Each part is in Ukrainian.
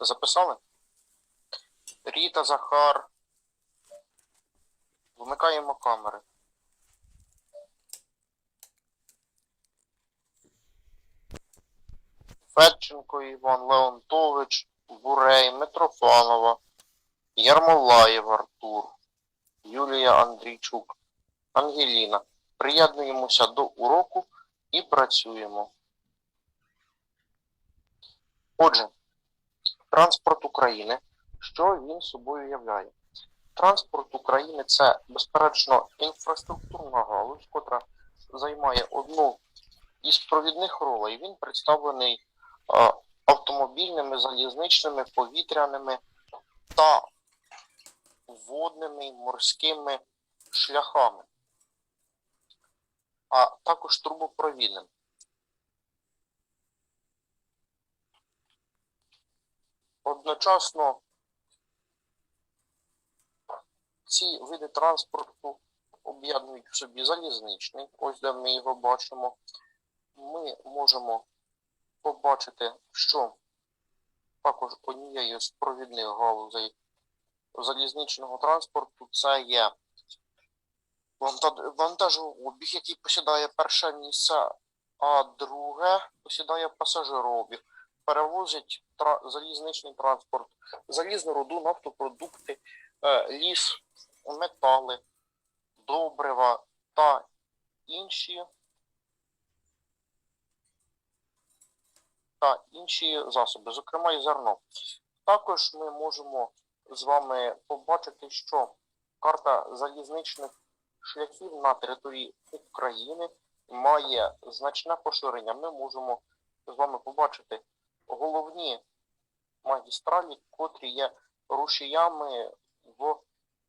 Записали? Ріта, Захар. Вмикаємо камери. Федченко Іван Леонтович, Бурей, Митрофанова, Ярмолаєв Артур, Юлія Андрійчук, Ангеліна. Приєднуємося до уроку і працюємо. Отже, транспорт України. Що він собою являє? Транспорт України це, безперечно, інфраструктурна галузь, котра займає одну із провідних ролей. Він представлений е, автомобільними, залізничними, повітряними та водними морськими шляхами, а також трубопровідним. Одночасно ці види транспорту об'єднують в собі залізничний, ось де ми його бачимо. Ми можемо побачити, що також однією з провідних галузей залізничного транспорту це є ванта- вантажообіг, який посідає перше місце, а друге посідає пасажирообіг. Перевозять тра- залізничний транспорт, залізну руду, нафтопродукти, е, ліс, метали, добрива та інші та інші засоби, зокрема і зерно. Також ми можемо з вами побачити, що карта залізничних шляхів на території України має значне поширення. Ми можемо з вами побачити головні магістралі, котрі є рушіями в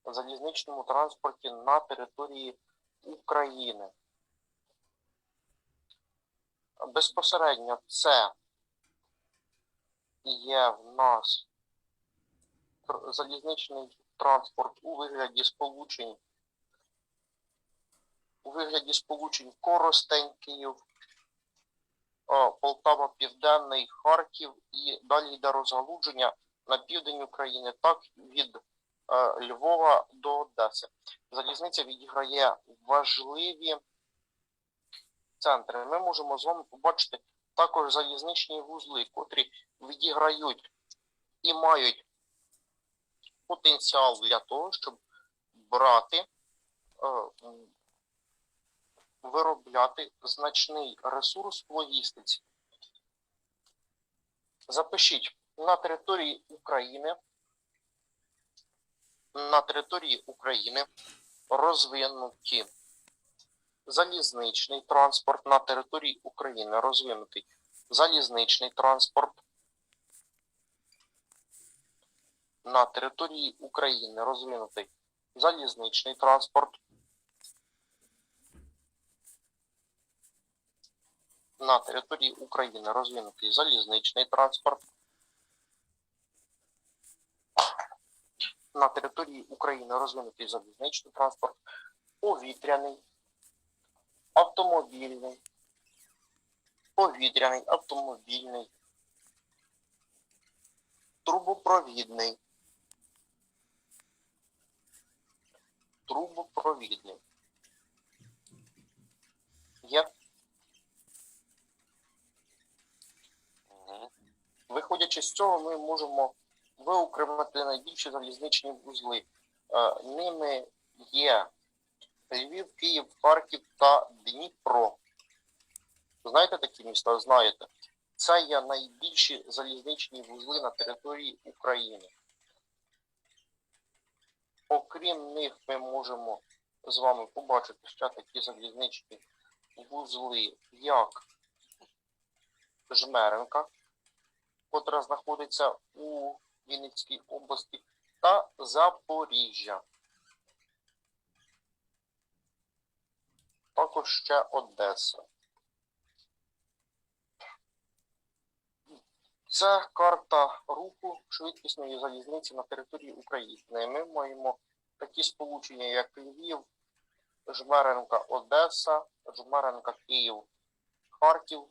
залізничному транспорті на території України. Безпосередньо це є в нас залізничний транспорт у вигляді сполучень у вигляді сполучень Коростень, Київ, Полтава, Південний, Харків і далі йде розгалудження на південь України, так від е, Львова до Одеси. Залізниця відіграє важливі центри. Ми можемо з вами побачити також залізничні вузли, котрі відіграють і мають потенціал для того, щоб брати, е, виробляти значний ресурс в логістиці. Запишіть на території України на території України розвинуті залізничний транспорт на території України розвинутий залізничний транспорт на території України розвинутий залізничний транспорт на території України розвинутий залізничний транспорт. На території України розвинутий залізничний транспорт, повітряний, автомобільний, повітряний, автомобільний, трубопровідний, трубопровідний. Є? Виходячи з цього, ми можемо виокремити найбільші залізничні вузли. Е, Ними є Львів, Київ, Харків та Дніпро. Знаєте такі міста? Знаєте. Це є найбільші залізничні вузли на території України. Окрім них, ми можемо з вами побачити ще такі залізничні вузли, як Жмеренка, котра знаходиться у Вінницькій області, та Запоріжжя. Також ще Одеса. Це карта руху швидкісної залізниці на території України. Ми маємо такі сполучення, як Львів, Жмеренка, Одеса, Жмеренка, Київ, Харків.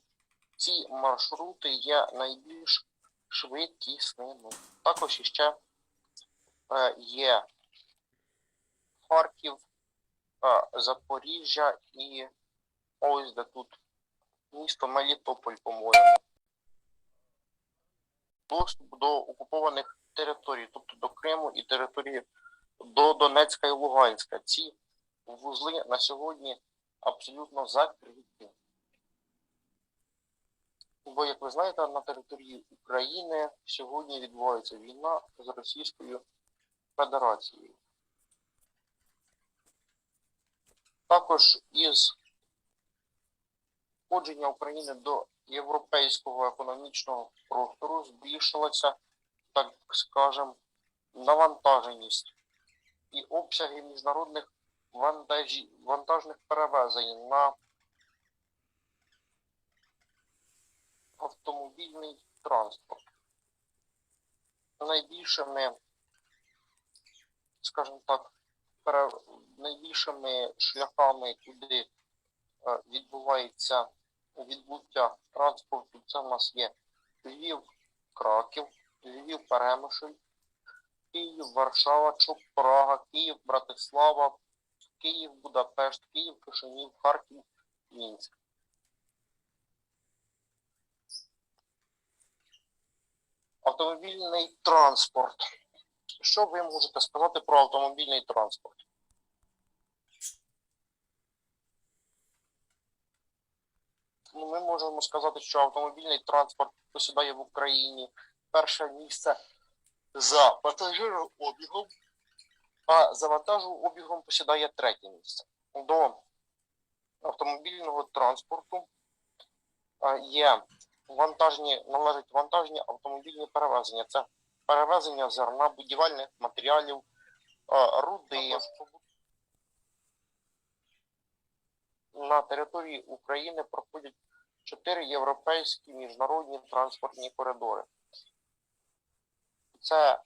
Ці маршрути є найбільш швидкісними. Також іще е, є Харків, е, Запоріжжя і ось де тут місто Мелітополь, по-моєму. Доступ до окупованих територій, тобто до Криму і території до Донецька і Луганська. Ці вузли на сьогодні абсолютно закриті. Бо, як ви знаєте, на території України сьогодні відбувається війна з Російською Федерацією. Також із входження України до європейського економічного простору збільшилася, так скажем, навантаженість і обсяги міжнародних вантажних перевезень на автомобільний транспорт. Найбільшими, скажімо так, найбільшими шляхами, куди е, відбувається відбуття транспорту, це в нас є Львів, Краків, Львів, Перемишль, Київ, Варшава, Чоп, Прага, Київ, Братислава, Київ, Будапешт, Київ, Кишинів, Харків, Мінськ. Автомобільний транспорт. Що ви можете сказати про автомобільний транспорт? Ну, ми можемо сказати, що автомобільний транспорт посідає в Україні перше місце за пасажирообігом, а за вантажообігом посідає третє місце. До автомобільного транспорту є вантажні, належать вантажні автомобільні перевезення. Це перевезення зерна, будівельних матеріалів, руди. На території України проходять чотири європейські міжнародні транспортні коридори. Це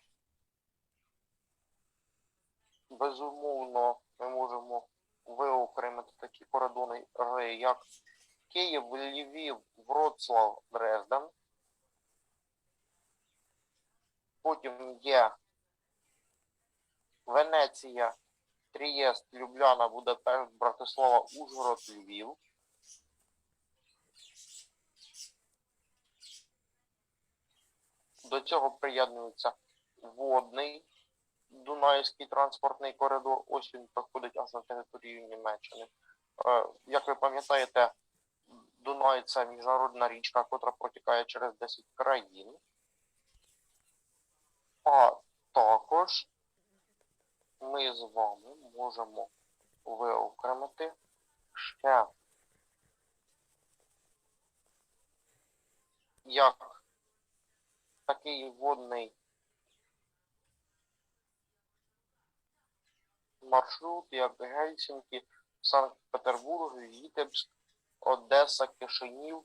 безумовно ми можемо виокремити такі кордони, як Київ, Львів, Вроцлав, Дрезден. Потім є Венеція, Трієст, Любляна, Будапешт, Братислава, Ужгород, Львів. До цього приєднується водний Дунайський транспортний коридор. Ось він проходить аж на територію Німеччини. Е, Як ви пам'ятаєте, Дунай це міжнародна річка, котра протікає через 10 країн. А також ми з вами можемо виокремити ще як такий водний маршрут, як Гельсінкі, Санкт-Петербург, Вітебськ, Одеса, Кишинів.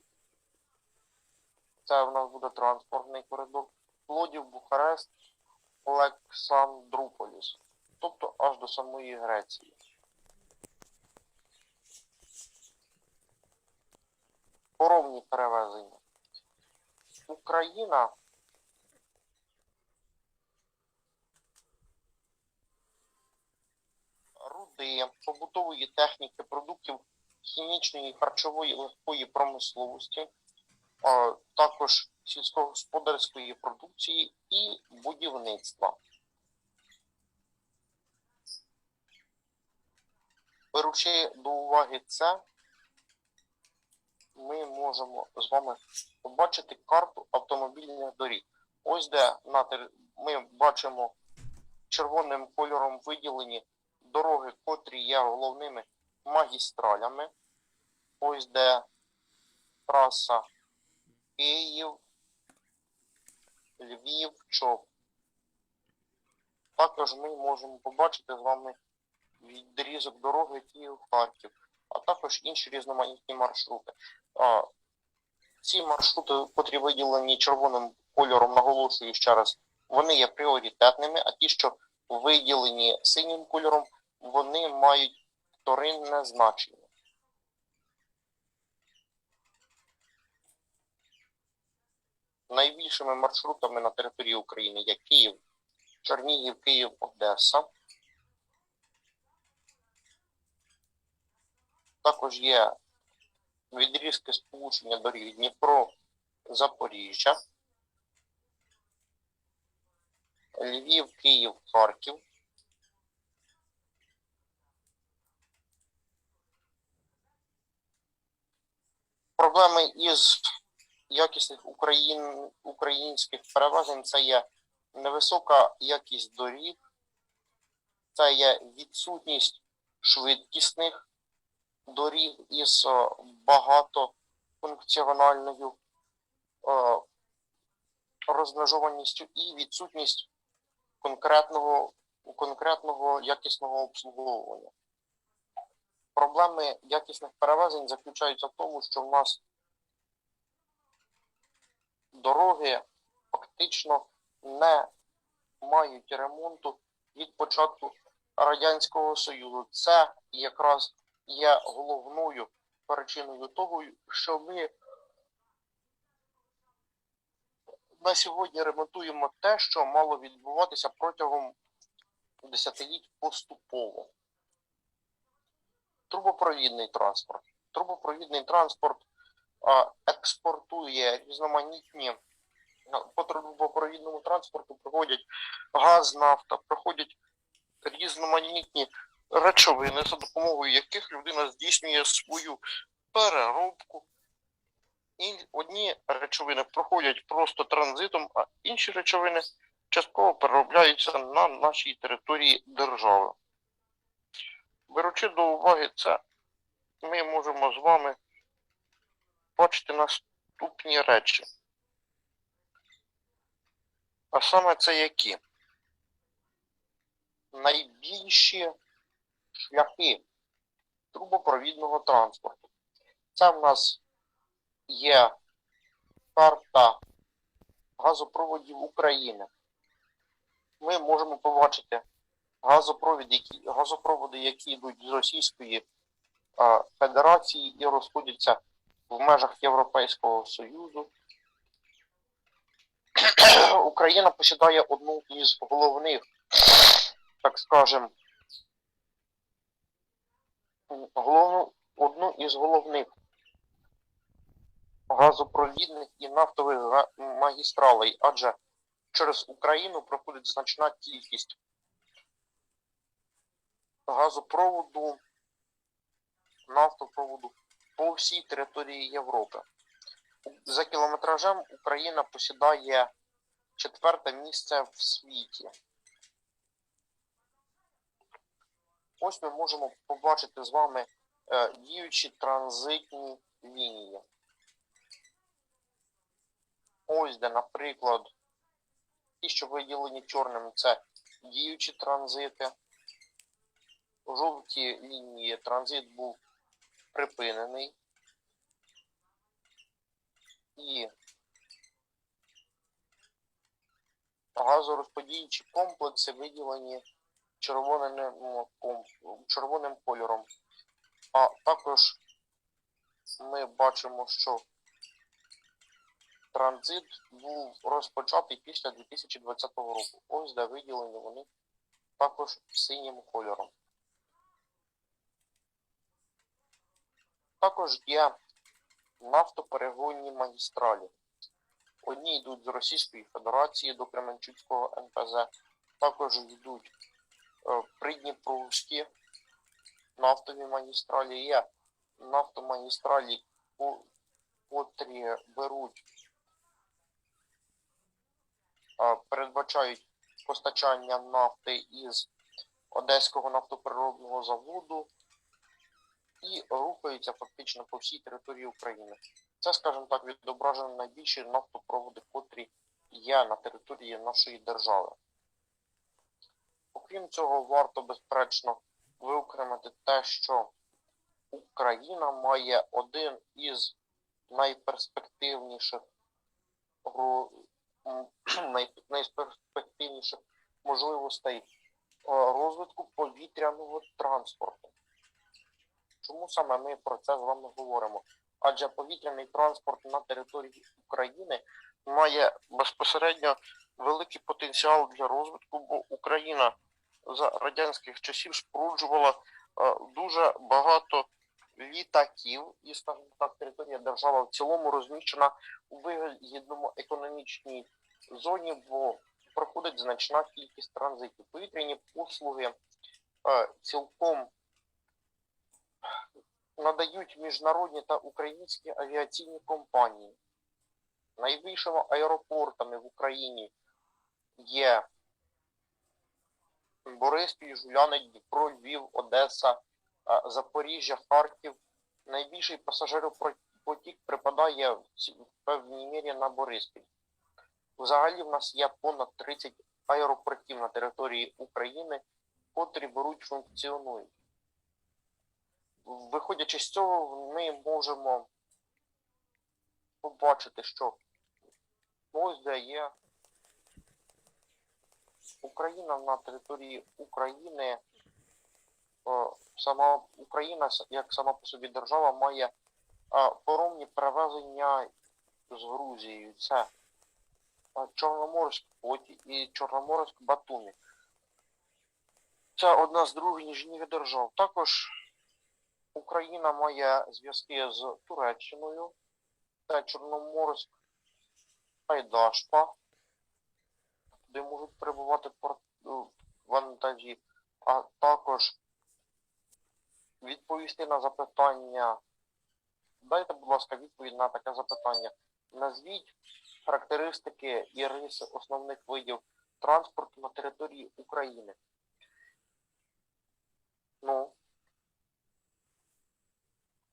Це в нас буде транспортний коридор. Плодів, Бухарест, Олександруполіс. Тобто аж до самої Греції. Поровні перевезення. Україна руди, побутової техніки, продуктів хімічної, харчової, легкої промисловості, також сільськогосподарської продукції і будівництва. Беручи до уваги це, ми можемо з вами побачити карту автомобільних доріг. Ось де ми бачимо червоним кольором виділені дороги, котрі є головними магістралями. Ось де траса Київ, Львів, Чоп. Також ми можемо побачити з вами відрізок дороги Київ-Харків, а також інші різноманітні маршрути. А, ці маршрути, котрі виділені червоним кольором, наголошую ще раз, вони є пріоритетними, а ті, що виділені синім кольором, вони мають вторинне значення. найбільшими маршрутами на території України є Київ, Чернігів, Київ, Одеса. Також є відрізки сполучення доріг Дніпро, Запоріжжя, Львів, Київ, Харків. Проблеми із якісних україн, українських перевезень це є невисока якість доріг, це є відсутність швидкісних доріг із е, багатофункціональною е, розмежованістю і відсутність конкретного, конкретного якісного обслуговування. Проблеми якісних перевезень заключаються в тому, що в нас дороги фактично не мають ремонту від початку Радянського Союзу. Це якраз є головною причиною того, що ми на сьогодні ремонтуємо те, що мало відбуватися протягом десятиліть поступово. Трубопровідний транспорт. Трубопровідний транспорт експортує різноманітні ну, по трубопровідному транспорту проходять газ, нафта, проходять різноманітні речовини, за допомогою яких людина здійснює свою переробку. І одні речовини проходять просто транзитом, а інші речовини частково переробляються на нашій території держави. Беручи до уваги це, ми можемо з вами бачити наступні речі. А саме це які? Найбільші шляхи трубопровідного транспорту. Це в нас є карта газопроводів України. Ми можемо побачити газопровід, які, газопроводи, які йдуть з Російської а, Федерації і розходяться в межах Європейського Союзу. Україна посідає одну із головних, так скажем, головну, одну із головних газопровідних і нафтових магістралей, адже через Україну проходить значна кількість газопроводу, нафтопроводу по всій території Європи. За кілометражем Україна посідає четверте місце в світі. Ось ми можемо побачити з вами е, діючі транзитні лінії. Ось де, наприклад, ті, що виділені чорним, це діючі транзити. У жовтій лінії транзит був припинений. І газорозподільчі комплекси виділені червоним, червоним кольором. А також ми бачимо, що транзит був розпочатий після 2020 року. Ось де виділені вони також синім кольором. Також є нафтоперегонні магістралі. Одні йдуть з Російської Федерації до Кременчуцького НПЗ, також йдуть е, придніпровські нафтові магістралі. Є нафтомагістралі, котрі беруть, е, передбачають постачання нафти із Одеського нафтопереробного заводу і рухаються фактично по всій території України. Це, скажімо так, відображено найбільші нафтопроводи, котрі є на території нашої держави. Окрім цього, варто безперечно виокремити те, що Україна має один із найперспективніших найперспективніших можливостей е, розвитку повітряного транспорту. Чому саме ми про це з вами говоримо? Адже повітряний транспорт на території України має безпосередньо великий потенціал для розвитку, бо Україна за радянських часів споруджувала е, дуже багато літаків, і скажімо так, територія держави в цілому розміщена у вигідному економічній зоні, бо проходить значна кількість транзитів. Повітряні послуги е, цілком надають міжнародні та українські авіаційні компанії. Найбільшими аеропортами в Україні є Бориспіль, Жуляни, Дніпро, Львів, Одеса, Запоріжжя, Харків. Найбільший пасажиропотік припадає в певній мірі на Бориспіль. Взагалі в нас є понад 30 аеропортів на території України, котрі беруть функціонують. Виходячи з цього, ми можемо побачити, що де є Україна на території України. е, Сама Україна, як сама по собі держава, має е, поромні перевезення з Грузією. Це е, Чорноморськ Поті і Чорноморськ Батумі. Це одна з других ніжніх держав. Також Україна має зв'язки з Туреччиною. Це Чорноморськ Айдашпа, де можуть перебувати ну, вантажі, а також відповісти на запитання. Дайте, будь ласка, відповідь на таке запитання. Назвіть характеристики і риси основних видів транспорту на території України. Ну,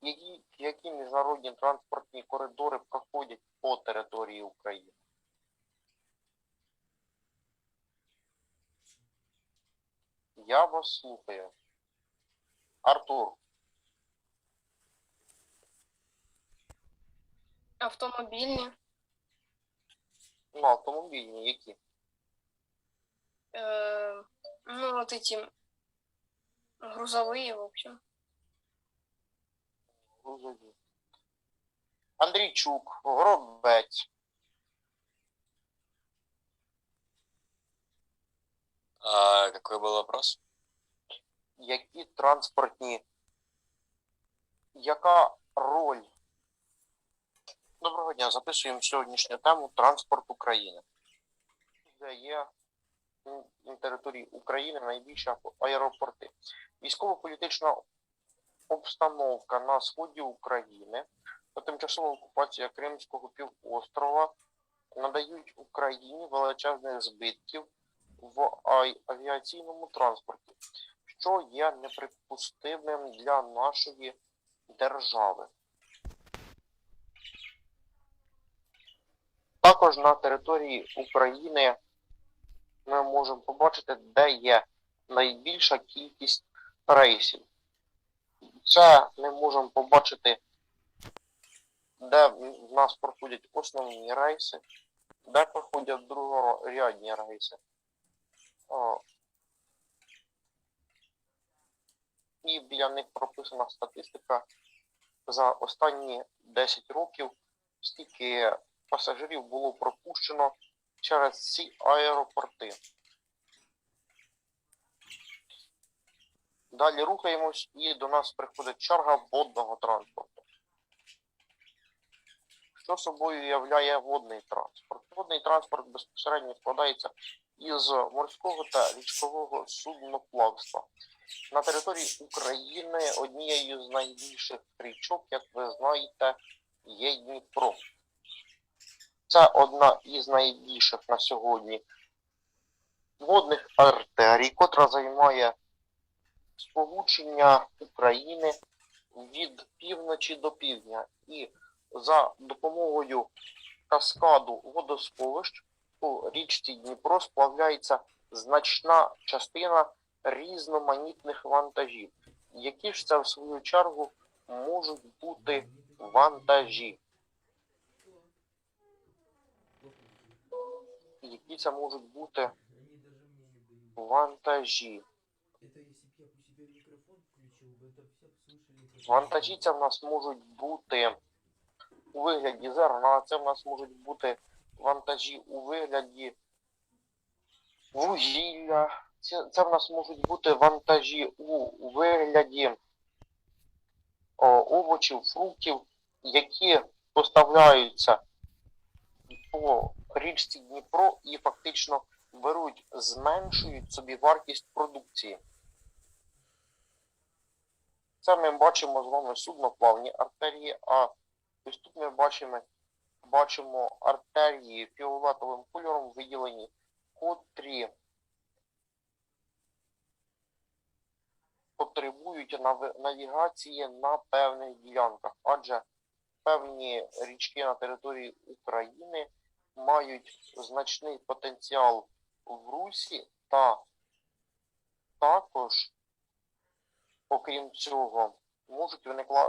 які, які міжнародні транспортні коридори проходять по території України? Я вас слухаю. Артур, Автомобільні, ну, автомобільні які? э, ну, вот эти грузовые, в общем. Андрійчук, Горобець, А какой был вопрос? які транспортні, яка роль? Доброго дня, записуємо сьогоднішню тему транспорт України. Де є на території України найбільші аеропорти. Військово-політична обстановка на сході України та тимчасова окупація Кримського півострова надають Україні величезних збитків в авіаційному транспорті, що є неприпустимим для нашої держави. Також на території України ми можемо побачити, де є найбільша кількість рейсів. Це ми можемо побачити, де в нас проходять основні рейси, де проходять другорядні рейси. І біля них прописана статистика за останні 10 років, скільки пасажирів було пропущено через ці аеропорти. Далі рухаємось і до нас приходить черга водного транспорту. Що собою являє водний транспорт? Водний транспорт безпосередньо складається із морського та річкового судноплавства. На території України однією з найбільших річок, як ви знаєте, є Дніпро. Це одна із найбільших на сьогодні водних артерій, котра займає сполучення України від півночі до півдня. І за допомогою каскаду водосховищ у річці Дніпро сплавляється значна частина різноманітних вантажів. Які ж це в свою чергу можуть бути вантажі? Які це можуть бути вантажі? Вантажі це в нас можуть бути у вигляді зерна, це в нас можуть бути вантажі у вигляді вугілля. Це, це в нас можуть бути вантажі у вигляді о, овочів, фруктів, які поставляються по річці Дніпро і фактично беруть, зменшують собі вартість продукції. Це ми бачимо з вами судноплавні артерії, а ось тут ми бачимо, бачимо артерії фіолетовим кольором виділені, котрі потребують навігації на певних ділянках, адже певні річки на території України мають значний потенціал в русі та також, окрім цього, можуть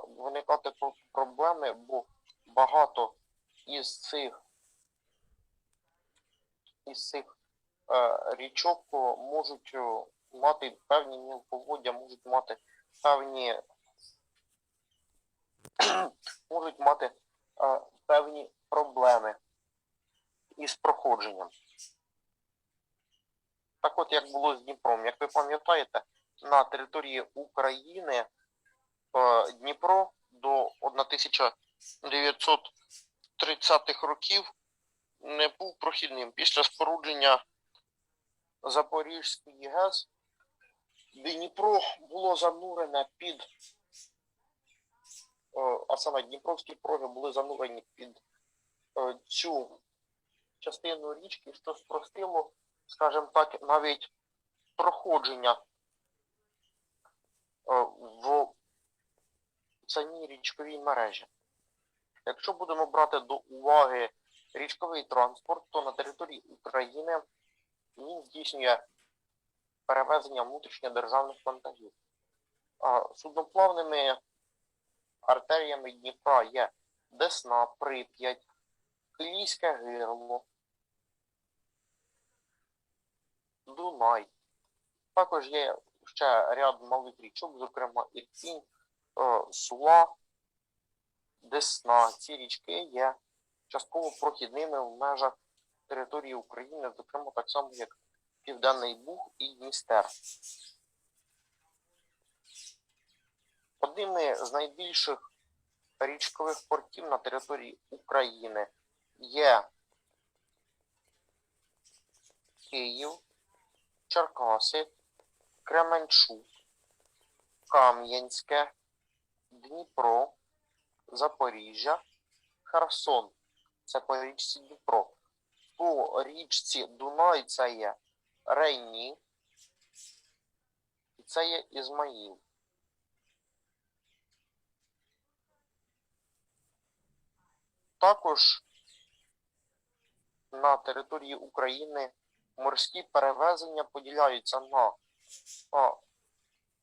виникати проблеми, бо багато із цих із цих е, річок можуть мати певні мілководдя, можуть мати певні можуть мати е, певні проблеми із проходженням. Так от, як було з Дніпром, як ви пам'ятаєте, на території України е, Дніпро до 1930-х років не був прохідним. Після спорудження Запорізької ГЕС Дніпро було занурене під, е, а саме Дніпровські проги були занурені під е, цю частину річки, що спростило, скажімо так, навіть проходження в самій річковій мережі. Якщо будемо брати до уваги річковий транспорт, то на території України він здійснює перевезення внутрішньодержавних вантажів. Судноплавними артеріями Дніпра є Десна, Прип'ять, Київське гирло, Дунай. Також є ще ряд малих річок, зокрема Ірпінь, е, Сула, Десна. Ці річки є частково прохідними в межах території України, зокрема так само, як Південний Буг і Дністер. Одними з найбільших річкових портів на території України є Київ, Черкаси, Кременчук, Кам'янське, Дніпро, Запоріжжя, Херсон. Це по річці Дніпро. По річці Дунай це є Рейні. І це є Ізмаїл. Також на території України морські перевезення поділяються на а,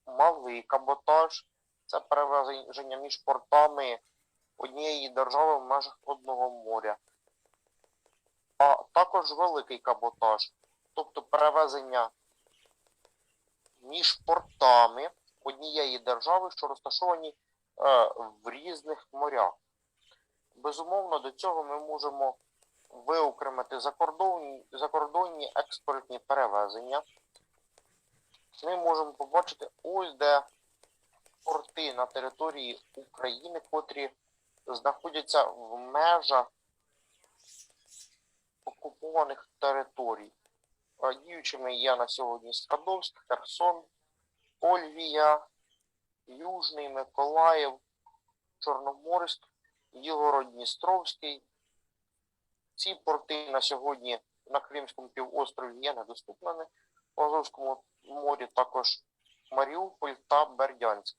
малий каботаж, це перевезення між портами однієї держави в межах одного моря, а також великий каботаж, тобто перевезення між портами однієї держави, що розташовані е, в різних морях. Безумовно, до цього ми можемо виокремити закордонні, закордонні експортні перевезення. Ми можемо побачити ось де порти на території України, котрі знаходяться в межах окупованих територій. Діючими є на сьогодні Скадовськ, Херсон, Ольвія, Южний, Миколаїв, Чорноморськ, Єгород-Дністровський. Ці порти на сьогодні на Кримському півострові є недоступними. В Азовському морі також Маріуполь та Бердянськ.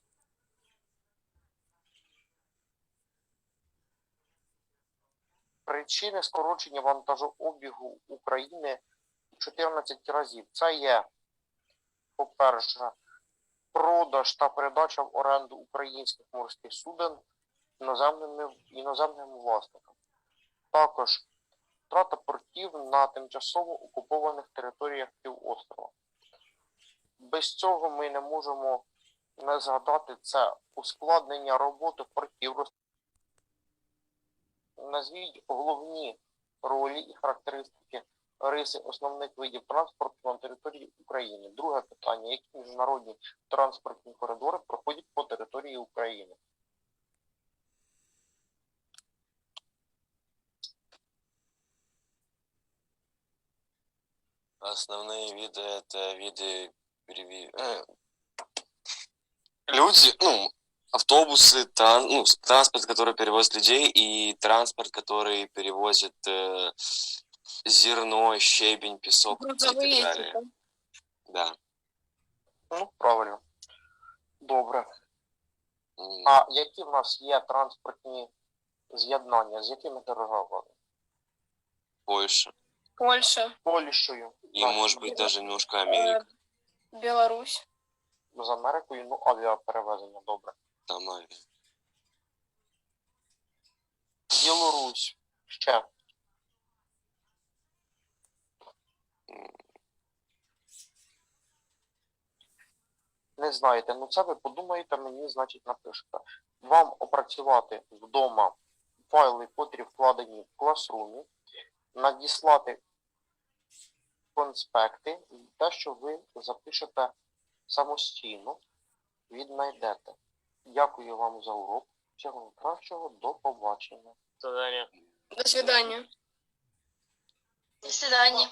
Причини скорочення вантажообігу України 14 разів. Це є, по-перше, продаж та передача в оренду українських морських суден іноземними, іноземним власникам. Також втрата портів на тимчасово окупованих територіях півострова. Без цього ми не можемо не згадати це ускладнення роботи портів. Назвіть головні ролі і характеристики риси основних видів транспорту на території України. Друге питання. Які міжнародні транспортні коридори проходять по території України? Основные виды это виды переви... э, люди, ну, автобусы, тран- ну, с- транспорт, который перевозит людей, и транспорт, который перевозит э, зерно, щебень, песок и так Грузовые, далее. типа. Да. Ну, правильно. Добре. М, А які в нас є транспортні з'єднання? З якими державами? Польша. Польша, Польщею, И, Так. может быть, даже немножко э, Америка. Беларусь, з Америкою, ну, авіаперевезення, добре. Там авиа. Білорусь. Ще. Не знаєте, ну це ви подумаєте, мені, значить, напишете. Вам опрацювати вдома файли, котрі вкладені в класрумі, надіслати конспекти, і те, що ви запишете самостійно, віднайдете. Дякую вам за урок. Всього кращого, до побачення. до свидання. До свидания.